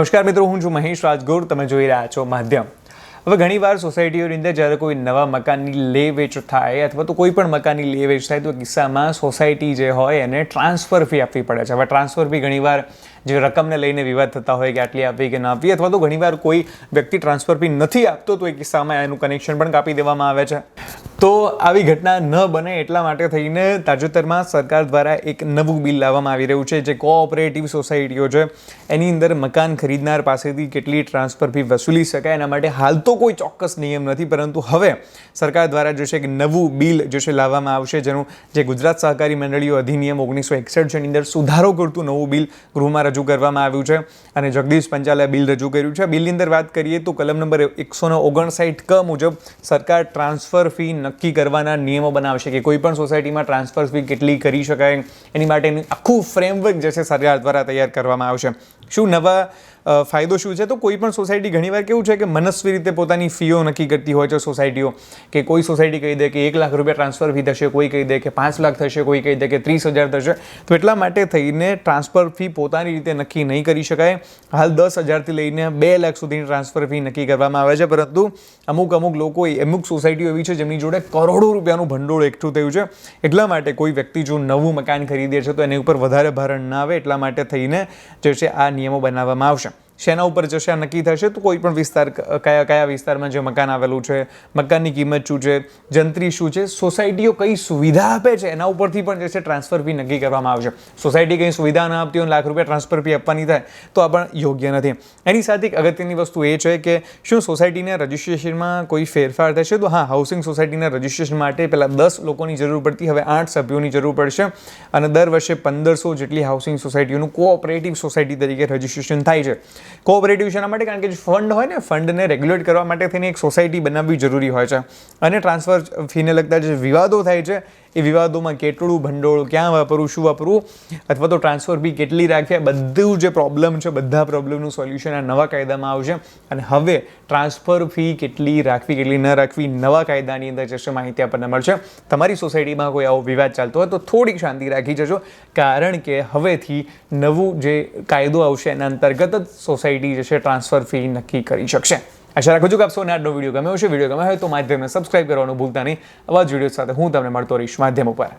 નમસ્કાર મિત્રો, હું છું મહેશ રાજગોર, તમે જોઈ રહ્યા છો માધ્યમ. હવે ઘણીવાર સોસાયટીઓની અંદર જ્યારે કોઈ નવા મકાનની લે વેચ થાય અથવા તો કોઈ પણ મકાનની લે વેચ થાય, તો કિસ્સામાં સોસાયટી જે હોય એને ટ્રાન્સફર ફી આપવી પડે છે. હવે ટ્રાન્સફર ફી ઘણીવાર જે રકમને લઈને વિવાદ થતા હોય કે આટલી આપવી કે ના આપવી, અથવા તો ઘણીવાર કોઈ વ્યક્તિ ટ્રાન્સફર ફી નથી આપતો, તો એ કિસ્સામાં એનું કનેક્શન પણ કાપી દેવામાં આવે છે. તો આવી ઘટના ન બને એટલા માટે થઈને તાજેતરમાં સરકાર દ્વારા એક નવું બિલ લાવવામાં આવી રહ્યું છે, જે કોઓપરેટિવ સોસાયટીઓ છે, એની અંદર મકાન ખરીદનાર પાસેથી કેટલી ટ્રાન્સફર ફી વસૂલી શકાય એના માટે હાલ તો કોઈ ચોક્કસ નિયમ નથી, પરંતુ હવે સરકાર દ્વારા જે છે એક નવું બિલ જે છે લાવવામાં આવશે, જેનું જે ગુજરાત સહકારી મંડળીઓ અધિનિયમ ઓગણીસો એકસઠ એની અંદર સુધારો કરતું નવું બિલ ગૃહમાં રજૂ કરવામાં આવ્યું છે અને જગદીશ પંચાલે બિલ રજૂ કર્યું છે. બિલની અંદર વાત કરીએ તો કલમ નંબર એકસો ઓગણસાઠ ક મુજબ સરકાર ટ્રાન્સફર ફી નક્કી કરવાના નિયમો બનાવશે કે કોઈ પણ સોસાયટીમાં ટ્રાન્સફર ફી કેટલી કરી શકાય. એની માટેનું આખું ફ્રેમવર્ક જે છે સરકાર દ્વારા તૈયાર કરવામાં આવશે. શું નવા ફાયદો શું છે? તો કોઈ પણ સોસાયટી ઘણીવાર કેવું છે કે મનસ્વી રીતે પોતાની ફીઓ નક્કી કરતી હોય છે સોસાયટીઓ, કે કોઈ સોસાયટી કહી દે કે એક લાખ રૂપિયા ટ્રાન્સફર ફી થશે, કોઈ કહી દે કે પાંચ લાખ થશે, કોઈ કહી દે કે ત્રીસ હજાર થશે. તો એટલા માટે થઈને ટ્રાન્સફર ફી પોતાની રીતે નક્કી નહીં કરી શકાય. હાલ દસ હજારથી લઈને બે લાખ સુધીની ટ્રાન્સફર ફી નક્કી કરવામાં આવે છે. પરંતુ અમુક અમુક લોકો અમુક સોસાયટીઓ એવી છે જેમની જોડે કરોડો રૂપિયાનું ભંડોળ એકઠું થયું છે. એટલા માટે કોઈ વ્યક્તિ જો નવું મકાન ખરીદે છે તો એની ઉપર વધારે ભારણ ના આવે. એટલા માટે થઈને જે છે આ નિયમો બનાવવામાં આવશે. શેના ઉપર જશે આ નક્કી થશે? તો કોઈ પણ વિસ્તાર, કયા કયા વિસ્તારમાં જે મકાન આવેલું છે, મકાનની કિંમત શું છે, જંત્રી શું છે, સોસાયટીઓ કઈ સુવિધા આપે છે? એના ઉપરથી પણ જે છે, ટ્રાન્સફર ફી નક્કી કરવામાં આવશે. સોસાયટી કંઈ સુવિધા ન આપતી હોય લાખ રૂપિયા ટ્રાન્સફર ફી આપવાની થાય, તો આ પણ યોગ્ય નથી. એની સાથે એક અગત્યની વસ્તુ એ છે કે શું સોસાયટીના રજિસ્ટ્રેશનમાં કોઈ ફેરફાર થશે? તો હા હાઉસિંગ સોસાયટીના રજિસ્ટ્રેશન માટે પહેલાં દસ લોકોની જરૂર પડતી, હવે આઠ સભ્યોની જરૂર પડશે. અને દર વર્ષે પંદરસો જેટલી હાઉસિંગ સોસાયટીઓનું કોઓપરેટિવ સોસાયટી તરીકે રજિસ્ટ્રેશન થાય છે. કોઓપરેટિવ શેના માટે, કારણ કે જે ફંડ હોય ને ફંડને રેગ્યુલેટ કરવા માટે થઈને એક સોસાયટી બનાવવી જરૂરી હોય છે. અને ટ્રાન્સફર ફીને લગતા જે વિવાદો થાય છે એ વિવાદોમાં કેટલું ભંડોળ ક્યાં વાપરવું, શું વાપરવું, અથવા તો ટ્રાન્સફર ફી કેટલી રાખવી, આ બધું જે પ્રોબ્લેમ છે, બધા પ્રોબ્લેમનું સોલ્યુશન આ નવા કાયદામાં આવશે. અને હવે ટ્રાન્સફર ફી કેટલી રાખવી, કેટલી ન રાખવી, નવા કાયદાની અંદર જશે માહિતી આપણને મળશે. તમારી સોસાયટીમાં કોઈ આવો વિવાદ ચાલતો હોય તો થોડીક શાંતિ રાખી જજો. કારણ કે હવેથી નવું જે કાયદો આવશે એના અંતર્ગત જ સોસાયટી જે છે ટ્રાન્સફર ફી નક્કી કરી શકશે. આશા રાખું છું કે આપ આજનો વીડિયો ગમ્યો હશે. વીડિયો ગમ્યો હોય તો માધ્યમને સબસ્ક્રાઇબ કરવાનું ભૂલતા નહીં. આવા જ વીડિયો સાથે હું તમને મળતો રહીશ માધ્યમ ઉપર.